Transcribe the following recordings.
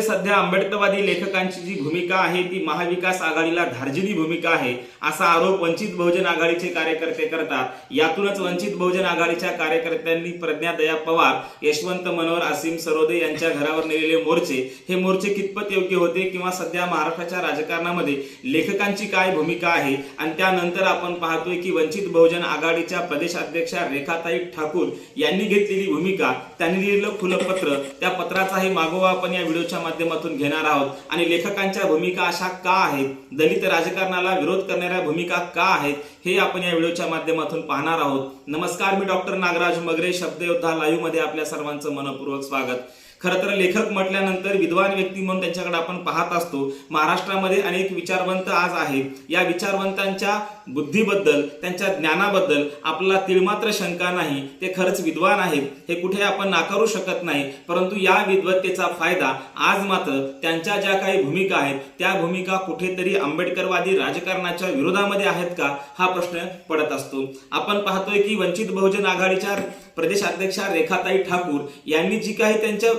महाराष्ट्रामध्ये सध्या आंबेडकरवादी लेखकांची जी भूमिका आहे ती महाविकास आघाडीला धार्जिनी भूमिका आहे असा आरोप वंचित बहुजन आघाडीचे कार्यकर्ते करतात. यातूनच वंचित बहुजन आघाडीच्या कार्यकर्त्यांनी प्रज्ञा दया पवार यशवंत मनोहर असीम सरोदे यांच्या घरावर नेलेले मोर्चे हे मोर्चे कितपत योग्य होते किंवा सध्या महाराष्ट्राच्या राजकारणामध्ये लेखकांची काय भूमिका आहे? आणि त्यानंतर आपण पाहतोय की वंचित बहुजन आघाडीच्या प्रदेशाध्यक्षा रेखाताई ठाकूर यांनी घेतलेली भूमिका त्यांनी लिहिलेलं खुलं पत्र त्या पत्राचाही मागोवा आपण या व्हिडिओच्या माध्यमातून घेणार आहोत. आणि लेखकांच्या भूमिका अशा का आहेत? दलित राजकारणाला विरोध करणाऱ्या भूमिका का आहेत? हे आपण या व्हिडिओच्या माध्यमातून पाहणार आहोत. नमस्कार मी डॉक्टर नागराज मगरे शब्दयोद्धा लाईव्हमध्ये आपल्या सर्वांचं मनपूर्वक स्वागत. खरं तर लेखक म्हटल्यानंतर विद्वान व्यक्ती म्हणून त्यांच्याकडे आपण पाहत असतो. महाराष्ट्रामध्ये अनेक विचारवंत आज आहेत. या विचारवंतांच्या बुद्धीबद्दल त्यांच्या ज्ञानाबद्दल आपल्याला तिळमात्र शंका नाही ते खरंच विद्वान आहेत हे कुठे आपण नाकारू शकत नाही. परंतु या विद्वत्तेचा फायदा आज मात्र त्यांच्या ज्या काही भूमिका आहेत त्या भूमिका कुठेतरी आंबेडकरवादी राजकारणाच्या विरोधामध्ये आहेत का हा प्रश्न पडत असतो. आपण पाहतोय की वंचित बहुजन आघाडीच्या प्रदेशाध्यक्षा रेखाताई ठाकूर यांनी जी काही त्यांच्या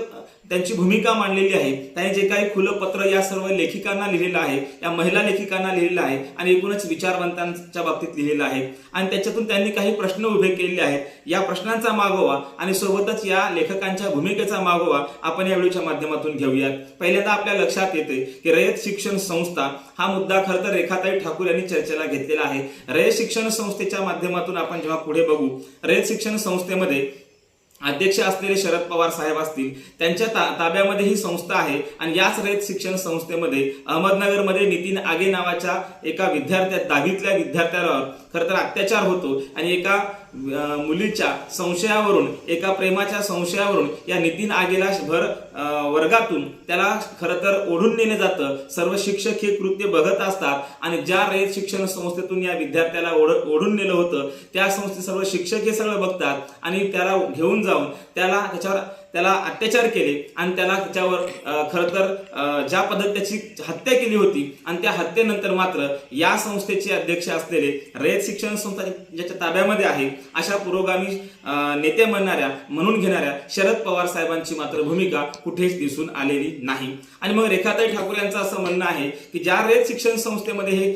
त्यांची भूमिका मांडलेली आहे. त्यांनी जे काही खुलं पत्र या सर्व लेखिकांना लिहिलेलं आहे या महिला लेखिकांना लिहिलेलं आहे आणि एकूणच विचारवंतांच्या बाबतीत लिहिलेलं आहे. आणि त्याच्यातून त्यांनी काही प्रश्न उभे केलेले आहेत. या प्रश्नांचा मागोवा आणि सोबतच या लेखकांच्या भूमिकेचा मागोवा आपण या व्हिडिओच्या माध्यमातून घेऊयात. पहिल्यांदा आपल्या लक्षात येते की रयत शिक्षण संस्था हा मुद्दा खरं तर रेखाताई ठाकूर यांनी चर्चेला घेतलेला आहे. रयत शिक्षण संस्थेच्या माध्यमातून आपण जेव्हा पुढे बघू रयत शिक्षण संस्थेमध्ये अध्यक्ष असलेले शरद पवार साहेब असतील त्यांच्या ता ताब्यामध्ये ही संस्था आहे आणि याच रयत शिक्षण संस्थेमध्ये अहमदनगरमध्ये नितीन आगे नावाच्या एका विद्यार्थ्या दहावीतल्या विद्यार्थ्यावर खरं तर अत्याचार होतो आणि एका मुलीच्या संशयावरून एका प्रेमाच्या संशयावरून या नितीन आगेला भर वर्गातून त्याला खरं तर ओढून नेलं जातं. सर्व शिक्षक हे कृत्य बघत असतात आणि ज्या रयत शिक्षण संस्थेतून या विद्यार्थ्याला ओढ ओढून नेलं होतं त्या संस्थे सर्व शिक्षक हे सगळं बघतात आणि त्याला घेऊन जाऊन त्याला त्याच्यावर त्याला अत्याचार केले आणि त्याला त्याच्यावर खरं तर ज्या पद्धत त्याची हत्या केली होती आणि त्या हत्येनंतर मात्र या संस्थेचे अध्यक्ष असलेले रयत शिक्षण संस्था ज्याच्या ताब्यामध्ये आहे अशा पुरोगामी नेते म्हणणाऱ्या म्हणून घेणाऱ्या शरद पवार साहेबांची मात्र भूमिका कुठेच दिसून आलेली नाही. आणि मग रेखाताई ठाकूर यांचं असं म्हणणं आहे की ज्या रयत शिक्षण संस्थेमध्ये हे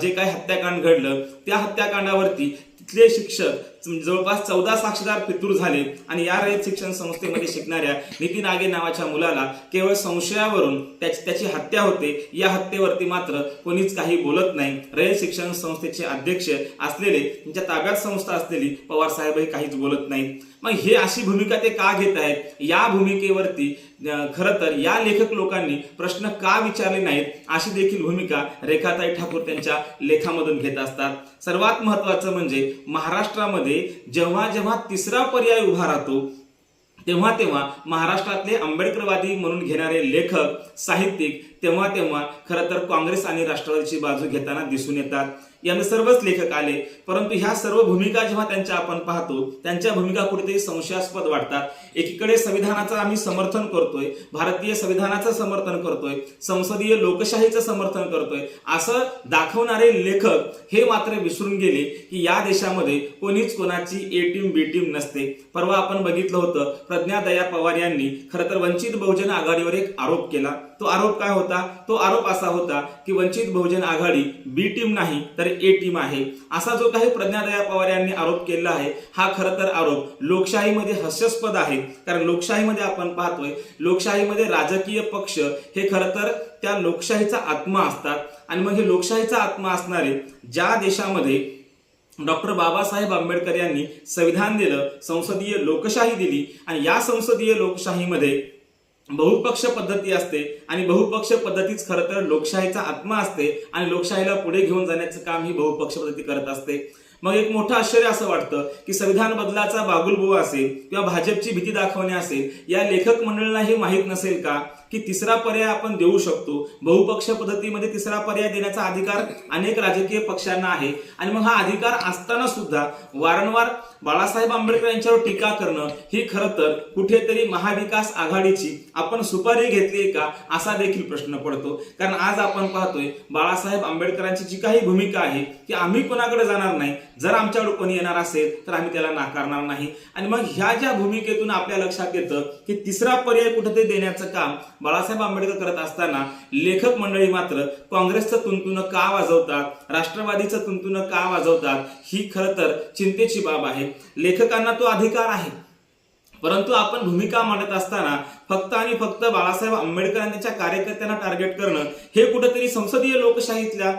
जे काही हत्याकांड घडलं त्या हत्याकांडावरती तिथले शिक्षक म्हणजे जवळपास चौदा साक्षीदार फितूर झाले आणि या रयत शिक्षण संस्थेमध्ये शिकणाऱ्या नितीन आगे नावाच्या मुलाला केवळ संशयावरून त्याची त्याची हत्या होते या हत्येवरती मात्र कोणीच काही बोलत नाही. रयत शिक्षण संस्थेचे अध्यक्ष असलेले त्यांच्या ताब्यात संस्था असलेली पवार साहेबही काहीच बोलत नाही. मग हे अशी भूमिका ते का घेत आहेत? या भूमिकेवरती खरं तर या लेखक लोकांनी प्रश्न का विचारले नाहीत? अशी देखील भूमिका रेखाताई ठाकूर त्यांच्या लेखामधून घेत असतात. सर्वात महत्वाचं म्हणजे महाराष्ट्रामध्ये जेव्हा जेव्हा तिसरा पर्याय उभा राहतो तेव्हा तेव्हा महाराष्ट्रातले आंबेडकरवादी म्हणून घेणारे लेखक साहित्यिक तेव्हा तेव्हा खरं तर काँग्रेस आणि राष्ट्रवादीची बाजू घेताना दिसून येतात. यामध्ये सर्वच लेखक आले. परंतु ह्या सर्व भूमिका जेव्हा त्यांच्या आपण पाहतो त्यांच्या भूमिका कुठेतरी संशयास्पद वाटतात. एकीकडे संविधानाचं आम्ही समर्थन करतोय भारतीय संविधानाचं समर्थन करतोय संसदीय लोकशाहीचं समर्थन करतोय असं दाखवणारे लेखक हे मात्र विसरून गेले की या देशामध्ये कोणीच कोणाची ए टीम बी टीम नसते. परवा आपण बघितलं होतं प्रज्ञा दया पवार यांनी खरं तर वंचित बहुजन आघाडीवर एक आरोप केला. तो आरोप काय होता? तो आरोप असा होता की वंचित बहुजन आघाडी बी टीम नाही तर ए टीम आहे. असा जो काही प्रज्ञादया पवार यांनी आरोप केला आहे हा खरं तर आरोप लोकशाहीमध्ये हास्यास्पद आहे. कारण लोकशाहीमध्ये आपण पाहतोय लोकशाहीमध्ये राजकीय पक्ष हे खरं तर त्या लोकशाहीचा आत्मा असतात. आणि मग हे लोकशाहीचा आत्मा असणारे ज्या देशामध्ये डॉक्टर बाबासाहेब आंबेडकर यांनी संविधान दिलं संसदीय लोकशाही दिली आणि या संसदीय लोकशाहीमध्ये बहुपक्ष पद्धती असते आणि बहुपक्ष पद्धतीच खरं तर लोकशाहीचा आत्मा असते आणि लोकशाहीला पुढे घेऊन जाण्याचं काम ही बहुपक्ष पद्धती करत असते. मग एक मोठं आश्चर्य असं वाटतं की संविधान बदलाचा बागुलबुवा असेल किंवा भाजपची भीती दाखवणे असेल या लेखक मंडळांना हे माहीत नसेल का? की तिसरा पर्याय आपण देऊ शकतो. बहुपक्ष पद्धतीमध्ये तिसरा पर्याय देण्याचा अधिकार अनेक राजकीय पक्षांना आहे. आणि मग हा अधिकार असताना सुद्धा वारंवार बाळासाहेब आंबेडकर यांच्यावर टीका करणं ही खरं तर कुठेतरी महाविकास आघाडीची आपण सुपारी घेतली का असा देखील प्रश्न पडतो. कारण आज आपण पाहतोय बाळासाहेब आंबेडकरांची जी काही भूमिका आहे की आम्ही कोणाकडे जाणार नाही. जर आमच्याकडे कोणी येणार असेल तर आम्ही त्याला नाकारणार नाही. आणि मग ह्या ज्या भूमिकेतून आपल्या लक्षात येतं की तिसरा पर्याय कुठेतरी देण्याचं काम बाळासाहेब आंबेडकर करत असताना लेखक मंडळी मात्र काँग्रेसचं तुंतुनं का वाजवतात? राष्ट्रवादीचं तुंतुनं का वाजवतात? ही खरं तर चिंतेची बाब आहे. लेखकांना तो अधिकार आहे. परंतु आपण भूमिका मांडत असताना फक्त आणि फक्त बाळासाहेब आंबेडकर आणि त्यांच्या कार्यकर्त्यांना टार्गेट करणं हे कुठंतरी संसदीय लोकशाहीतल्या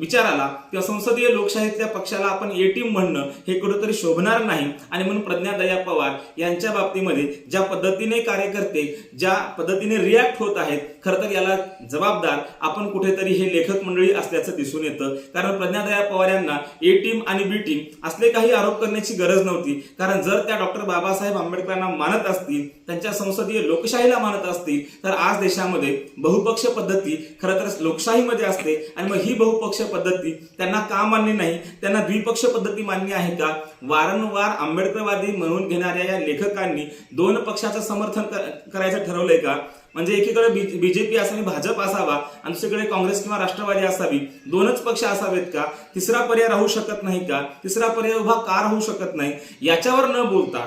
विचाराला किंवा संसदीय लोकशाहीतल्या पक्षाला आपण ए टीम म्हणणं हे कुठंतरी शोभणार नाही. आणि म्हणून प्रज्ञा दया पवार यांच्या बाबतीमध्ये ज्या पद्धतीने कार्यकर्ते ज्या पद्धतीने रिॲक्ट होत आहेत खरं तर याला जबाबदार आपण कुठेतरी हे लेखक मंडळी असल्याचं दिसून येतं. कारण प्रज्ञा दया पवार यांना ए टीम आणि बी टीम असले काही आरोप करण्याची गरज नव्हती. कारण जर त्या डॉक्टर बाबासाहेब आंबेडकरांना मानत असतील त्यांच्या संसदीय लोकशाहीला मानत असतील तर आज देशामध्ये बहुपक्ष पद्धती खरं तर लोकशाहीमध्ये असते आणि मग ही बहुपक्ष पद्धती त्यांना का मान्य नाही? त्यांना द्विपक्ष पद्धती मान्य आहे का? वारंवार आंबेडकरवादी म्हणून घेणाऱ्या या लेखकांनी दोन पक्षाचं समर्थन करायचं ठरवलंय का? म्हणजे एकीकडे बीजेपी असावी भाजप असावा आणि दुसरीकडे काँग्रेस किंवा राष्ट्रवादी असावी दोनच पक्ष असावेत का? तिसरा पर्याय राहू शकत नाही का? तिसरा पर्याय उभा का राहू शकत नाही? याच्यावर न बोलता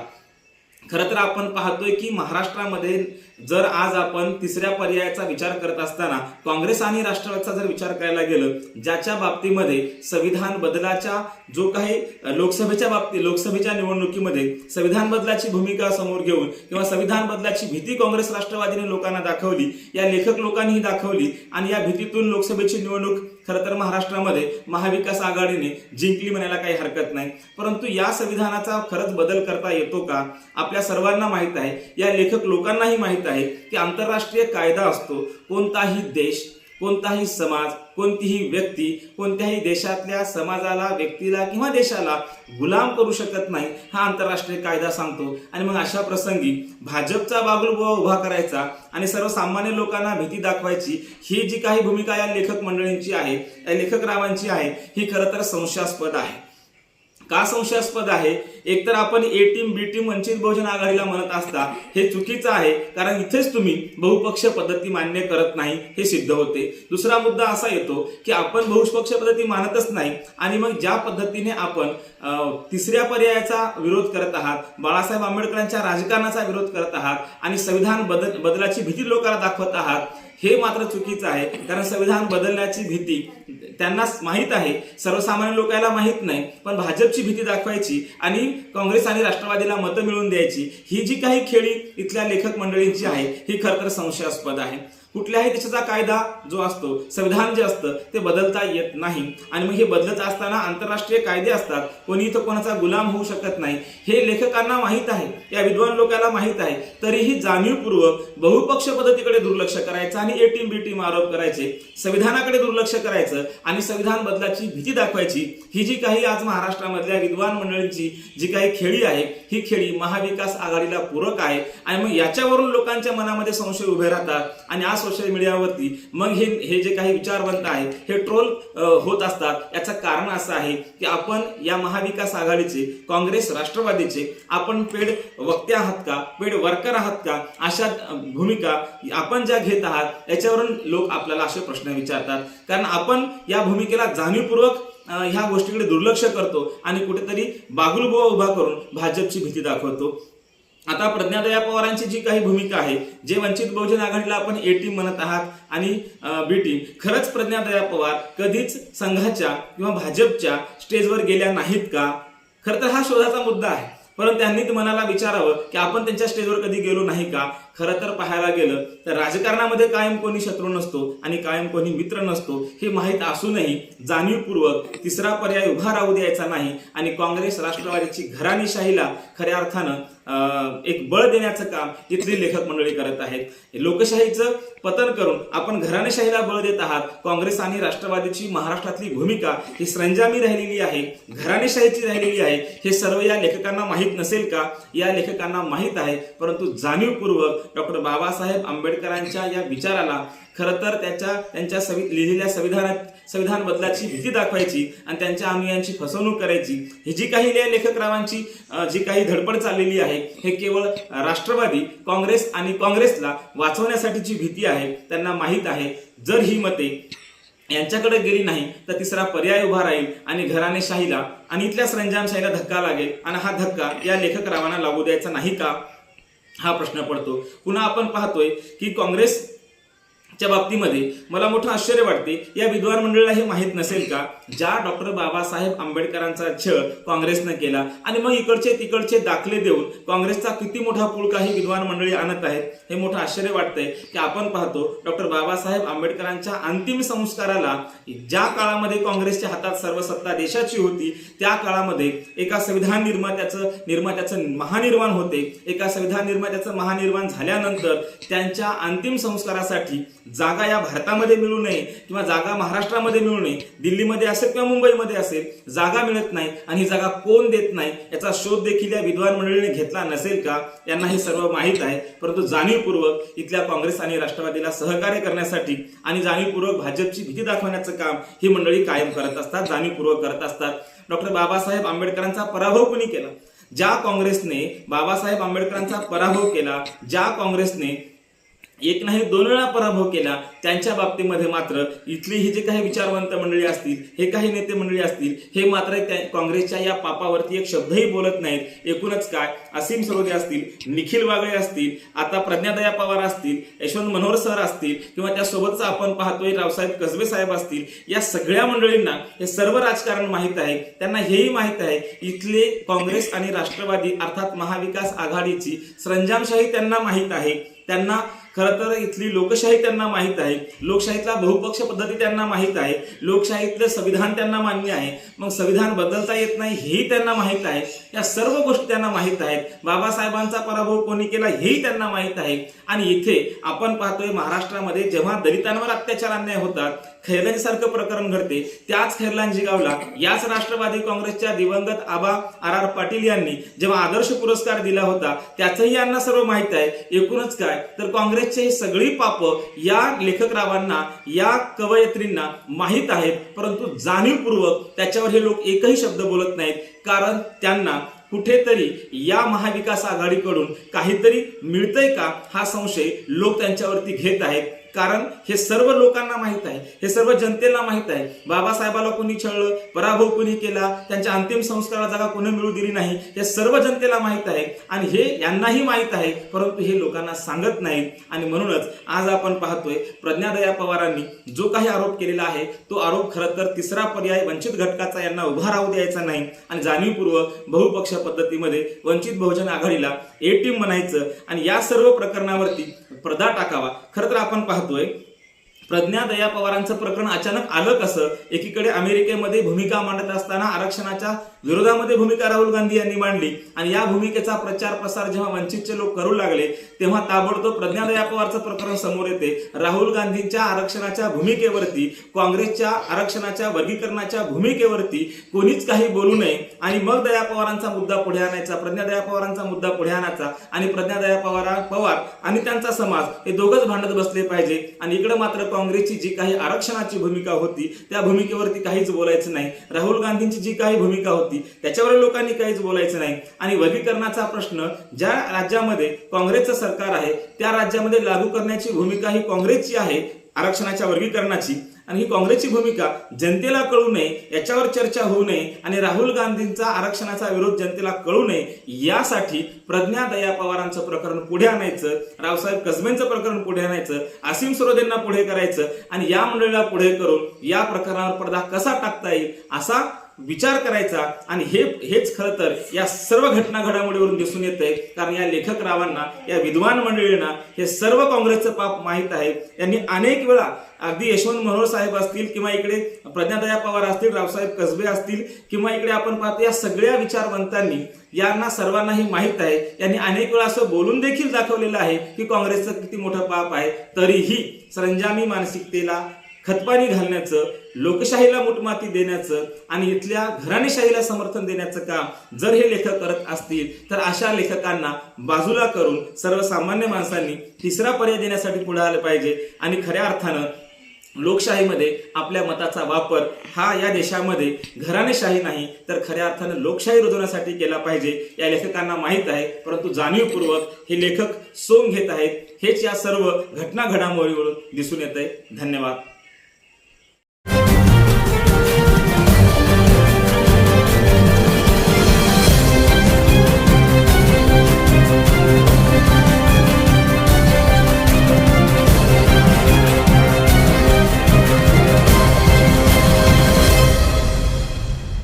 खरं तर आपण पाहतोय की महाराष्ट्रामध्ये जर आज आपण तिसऱ्या पर्यायाचा विचार करत असताना काँग्रेस आणि राष्ट्रवादीचा जर विचार करायला गेलं ज्याच्या बाबतीमध्ये संविधान बदलाच्या जो काही लोकसभेच्या बाबतीत लोकसभेच्या निवडणुकीमध्ये संविधान बदलाची भूमिका समोर घेऊन किंवा संविधान बदलाची भीती काँग्रेस राष्ट्रवादीने लोकांना दाखवली या लेखक लोकांनीही दाखवली आणि या भीतीतून लोकसभेची निवडणूक खरं तर महाराष्ट्रामध्ये महाविकास आघाडीने जिंकली म्हणायला काही हरकत नाही. परंतु या संविधानाचा खरंच बदल करता येतो का? आपल्या सर्वांना माहीत आहे. या लेखक लोकांनाही माहीत आहे की आंतरराष्ट्रीय कायदा असतो. कोणताही देश कोणताही समाज कोणतीही व्यक्ती कोणत्याही देशातल्या समाजाला व्यक्तीला किंवा देशाला गुलाम करू शकत नाही हा आंतरराष्ट्रीय कायदा सांगतो. आणि मग अशा प्रसंगी भाजपचा बागुलबुवा उभा करायचा आणि सर्वसामान्य लोकांना भीती दाखवायची ही जी काही भूमिका या लेखक मंडळींची आहे या लेखक रावांची आहे ही खरं तर संशयास्पद आहे. का संशयास्पद आहे? एकतर आपण ए टीम बी टीम वंचित बहुजन आघाडीला म्हणत असता हे चुकीचं आहे कारण इथेच तुम्ही बहुपक्ष पद्धती मान्य करत नाही हे सिद्ध होते. दुसरा मुद्दा असा येतो की आपण बहुपक्ष पद्धती मानतच नाही आणि मग ज्या पद्धतीने आपण तिसऱ्या पर्यायाचा विरोध करत आहात बाळासाहेब आंबेडकरांच्या राजकारणाचा विरोध करत आहात आणि संविधान बदल बदलाची भीती लोकांना दाखवत आहात हे मात्र चुकीचं आहे कारण संविधान बदलण्याची भीती त्यांना माहीत आहे सर्वसामान्य लोकांना माहीत नाही पण भाजपची भीती दाखवायची आणि काँग्रेस आणि राष्ट्रवादीला मतं मिळवून द्यायची. ही जी काही खेळी इथल्या लेखक मंडळींची आहे ही खरं तर संशयास्पद आहे. कुठल्याही देशाचा कायदा जो असतो संविधान जे असतं ते बदलता येत नाही. आणि मग हे बदलत असताना आंतरराष्ट्रीय कायदे असतात कोणी इथं कोणाचा गुलाम होऊ शकत नाही. हे लेखकांना माहीत आहे या विद्वान लोकांना माहीत आहे. तरीही जाणीवपूर्वक बहुपक्ष पद्धतीकडे दुर्लक्ष करायचं आणि ए टीम बी टीम आरोप करायचे. संविधानाकडे दुर्लक्ष करायचं आणि संविधान बदलाची भीती दाखवायची. ही जी काही आज महाराष्ट्रामधल्या विद्वान मंडळींची जी काही खेळी आहे ही खेळी महाविकास आघाडीला पूरक आहे. आणि मग याच्यावरून लोकांच्या मनामध्ये संशय उभे राहतात. आणि आज सोशल मीडियावरती मग हे हे जे काही विचारवंत आहेत हे ट्रोल होत असतात. याचं कारण असं आहे की आपण या महाविकास आघाडीचे काँग्रेस राष्ट्रवादीचे आपण पेड वक्ते आहात का? पेड वर्कर आहात का? अशा भूमिका आपण ज्या घेत आहात याच्यावरून लोक आपल्याला असे प्रश्न विचारतात. कारण आपण या भूमिकेला जाणीवपूर्वक ह्या गोष्टीकडे दुर्लक्ष करतो आणि कुठेतरी बागुलबुवा उभा करून भाजपची भीती दाखवतो. आता प्रज्ञादया पवारांची जी काही भूमिका आहे जे वंचित बहुजन आघाडीला आपण ए टीम म्हणत आहात आणि बी टीम खरंच प्रज्ञादया पवार कधीच संघाच्या किंवा भाजपच्या स्टेजवर गेल्या नाहीत का? खरं तर हा शोधाचा मुद्दा आहे. परंतु त्यांनी मनाला विचारावं की आपण त्यांच्या स्टेजवर कधी गेलो नाही का? खरं तर पाहायला गेलं तर राजकारणामध्ये कायम कोणी शत्रू नसतो आणि कायम कोणी मित्र नसतो हे माहीत असूनही जाणीवपूर्वक तिसरा पर्याय उभा राहू द्यायचा नाही आणि काँग्रेस राष्ट्रवादीची घराणीशाहीला खऱ्या अर्थानं अं, एक बळ देण्याचं काम इथली लेखक मंडळी करत आहेत. लोकशाहीचं पतन करून आपण घराणेशाहीला बळ देत आहात काँग्रेस आणि राष्ट्रवादीची महाराष्ट्रातली भूमिका ही संजामी राहिलेली आहे घराणेशाहीची राहिलेली आहे हे सर्व या लेखकांना माहीत नसेल का? या लेखकांना माहीत आहे परंतु जाणीवपूर्वक डॉक्टर बाबासाहेब आंबेडकरांच्या या विचाराला खरं तर त्याच्या त्यांच्या सवि लिहिलेल्या संविधानात संविधान बदलाची भीती दाखवायची आणि त्यांच्या अनुयांची फसवणूक करायची. ही जी काही या लेखकरावांची जी काही धडपड चाललेली आहे हे केवळ राष्ट्रवादी काँग्रेस आणि काँग्रेसला वाचवण्यासाठीची भीती आहे त्यांना माहीत आहे. जर ही मते यांच्याकडे गेली नाही तर तिसरा पर्याय उभा राहील आणि घराणेशाहीला आणि इथल्या सरंजामशाहीला धक्का लागेल. आणि हा धक्का या लेखकरावांना लागू द्यायचा नाही का? हा प्रश्न पडतो. पुन्हा आपण पाहतोय की काँग्रेस च्या बाबतीमध्ये मला मोठं आश्चर्य वाटते. या विद्वान मंडळीला हे माहीत नसेल का? ज्या डॉक्टर बाबासाहेब आंबेडकरांचा छळ काँग्रेसनं केला आणि मग इकडचे तिकडचे दाखले देऊन काँग्रेसचा किती मोठा पुळ काही विद्वान मंडळी आणत आहेत हे मोठं आश्चर्य वाटतंय की आपण पाहतो डॉक्टर बाबासाहेब आंबेडकरांच्या अंतिम संस्काराला ज्या काळामध्ये काँग्रेसच्या हातात सर्व सत्ता देशाची होती त्या काळामध्ये एका संविधान निर्मात्याचं निर्मात्याचं महानिर्माण होते. एका संविधान निर्मात्याचं महानिर्माण झाल्यानंतर त्यांच्या अंतिम संस्कारासाठी जागा या भारतामध्ये मिळू नये किंवा जागा महाराष्ट्रामध्ये मिळू नये दिल्लीमध्ये असेल किंवा मुंबईमध्ये असेल जागा मिळत नाही आणि ही जागा कोण देत नाही याचा शोध देखील या विद्वान मंडळीने घेतला नसेल का यांना हे सर्व माहीत आहे. परंतु जाणीवपूर्वक इथल्या काँग्रेस आणि राष्ट्रवादीला सहकार्य करण्यासाठी आणि जाणीवपूर्वक भाजपची भीती दाखवण्याचं काम ही मंडळी कायम करत असतात जाणीवपूर्वक करत असतात. डॉक्टर बाबासाहेब आंबेडकरांचा पराभव कुणी केला? ज्या काँग्रेसने बाबासाहेब आंबेडकरांचा पराभव केला ज्या काँग्रेसने एक नाही दोन वेळा पराभव केला. त्यांच्या बाबतीमध्ये मात्र इथली ही जे काही विचारवंत मंडळी असतील हे काही नेते मंडळी असतील हे मात्र काँग्रेसच्या या पापावरती एक शब्दही बोलत नाहीत. एकूणच काय? असीम सरोदे असतील निखिल वागळे असतील आता प्रज्ञादया पवार असतील यशवंत मनोहर सर असतील किंवा त्यासोबतच आपण पाहतोय रावसाहेब कसबे साहेब असतील या सगळ्या मंडळींना हे सर्व राजकारण माहीत आहे. त्यांना हेही माहीत आहे इथले काँग्रेस आणि राष्ट्रवादी अर्थात महाविकास आघाडीची सरंजामशाही त्यांना माहीत आहे. त्यांना खरं तर इथली लोकशाही त्यांना माहीत आहे. लोकशाहीतला बहुपक्ष पद्धती त्यांना माहीत आहे. लोकशाहीतलं संविधान त्यांना मान्य आहे. मग संविधान बदलता येत नाही हेही त्यांना माहीत आहे. या सर्व गोष्टी त्यांना माहीत आहेत. बाबासाहेबांचा पराभव कोणी केला हेही त्यांना माहीत आहे. आणि इथे आपण पाहतोय महाराष्ट्रामध्ये जेव्हा दलितांवर अत्याचार अन्याय होतात खैरलांजीसारखं प्रकरण घडते. त्याच खैरलांजी गावला याच राष्ट्रवादी काँग्रेसच्या दिवंगत आबा आर आर पाटील यांनी जेव्हा आदर्श पुरस्कार दिला होता त्याचंही यांना सर्व माहीत आहे. एकूणच काय? तर काँग्रेस काँग्रेसची ही सगळी पाप या लेखकरावांना या कवयत्रींना माहीत आहेत परंतु जाणीवपूर्वक त्याच्यावर हे लोक एकही शब्द बोलत नाहीत. कारण त्यांना कुठेतरी या महाविकास आघाडीकडून काहीतरी मिळतंय का? हा संशय लोक त्यांच्यावरती घेत आहेत. कारण हे सर्व लोकांना माहीत आहे हे सर्व जनतेला माहीत आहे. बाबासाहेबाला कोणी छळलं पराभव कोणी केला त्यांच्या अंतिम संस्काराला जागा कोणी मिळू दिली नाही हे सर्व जनतेला माहीत आहे. आणि हे यांनाही माहीत आहे परंतु हे लोकांना सांगत नाहीत आणि म्हणूनच आज आपण पाहतोय प्रज्ञादया पवारांनी जो काही आरोप केलेला आहे तो आरोप खरं तर तिसरा पर्याय वंचित घटकाचा यांना उभा राहू द्यायचा नाही. आणि जाणीवपूर्वक बहुपक्ष पद्धतीमध्ये वंचित बहुजन आघाडीला ए टीम म्हणायचं. आणि या सर्व प्रकरणावरती पडदा टाकावा. खरं तर आपण पाहतोय प्रज्ञा दया पवारांचं प्रकरण अचानक आलं कसं? एकीकडे अमेरिकेमध्ये भूमिका मांडत असताना आरक्षणाच्या विरोधामध्ये भूमिका राहुल गांधी यांनी मांडली आणि या भूमिकेचा प्रचार प्रसार जेव्हा वंचितचे लोक करू लागले तेव्हा ताबडतोब प्रज्ञादया पवारचं प्रकरण समोर येते. राहुल गांधींच्या आरक्षणाच्या भूमिकेवरती काँग्रेसच्या आरक्षणाच्या वर्गीकरणाच्या भूमिकेवरती कोणीच काही बोलू नये आणि मग दया पवारांचा मुद्दा पुढे आणायचा प्रज्ञा दया पवारांचा मुद्दा पुढे आणायचा आणि प्रज्ञा दया पवार पवार आणि त्यांचा समाज हे दोघंच भांडत बसले पाहिजे. आणि इकडे मात्र काँग्रेसची जी काही आरक्षणाची भूमिका होती त्या भूमिकेवरती काहीच बोलायचं नाही. राहुल गांधींची जी काही भूमिका होती त्याच्यावर लोकांनी काहीच बोलायचं नाही. आणि वर्गीकरणाचा प्रश्न ज्या राज्यामध्ये काँग्रेसचं सरकार आहे त्या राज्यामध्ये लागू करण्याची भूमिका ही काँग्रेसची आहे आरक्षणाच्या वर्गीकरणाची. आणि ही काँग्रेसची भूमिका जनतेला कळू नये याच्यावर चर्चा होऊ नये आणि राहुल गांधींचा आरक्षणाचा विरोध जनतेला कळू नये यासाठी प्रज्ञा दया पवारांचं प्रकरण पुढे आणायचं रावसाहेब कसबेंचं प्रकरण पुढे आणायचं असीम सरोदेंना पुढे करायचं आणि या मंडळीला पुढे करून या प्रकरणावर पडदा कसा टाकता येईल असा विचार करायचा आणि हे हेच खरं तर या सर्व घटना घडामोडीवरून दिसून येत आहे कारण या लेखक रावांना या विद्वान मंडळींना हे सर्व काँग्रेसचं पाप माहीत आहे. यांनी अनेक वेळा अगदी यशवंत मनोहर साहेब असतील किंवा इकडे प्रज्ञादया पवार असतील रावसाहेब कसबे असतील किंवा इकडे आपण पाहतो या सगळ्या विचारवंतांनी यांना सर्वांनाही माहीत आहे. यांनी अनेक वेळा असं बोलून देखील दाखवलेलं आहे की काँग्रेसचं किती मोठं पाप आहे. तरीही सरंजामी मानसिकतेला खतपाणी घालण्याचं लोकशाहीला मुठमाती देण्याचं आणि इथल्या घराणेशाहीला समर्थन देण्याचं काम जर हे लेखक करत असतील तर अशा लेखकांना बाजूला करून सर्वसामान्य माणसांनी तिसरा पर्याय देण्यासाठी पुढे आलं पाहिजे आणि खऱ्या अर्थानं लोकशाहीमध्ये आपल्या मताचा वापर हा या देशामध्ये घराणेशाही नाही तर खऱ्या अर्थानं लोकशाही रुजवण्यासाठी केला पाहिजे या लेखकांना माहीत आहे. परंतु जाणीवपूर्वक हे लेखक सोंग घेत आहेत. हेच या सर्व घटना घडामोडीवरून दिसून येत आहे धन्यवाद.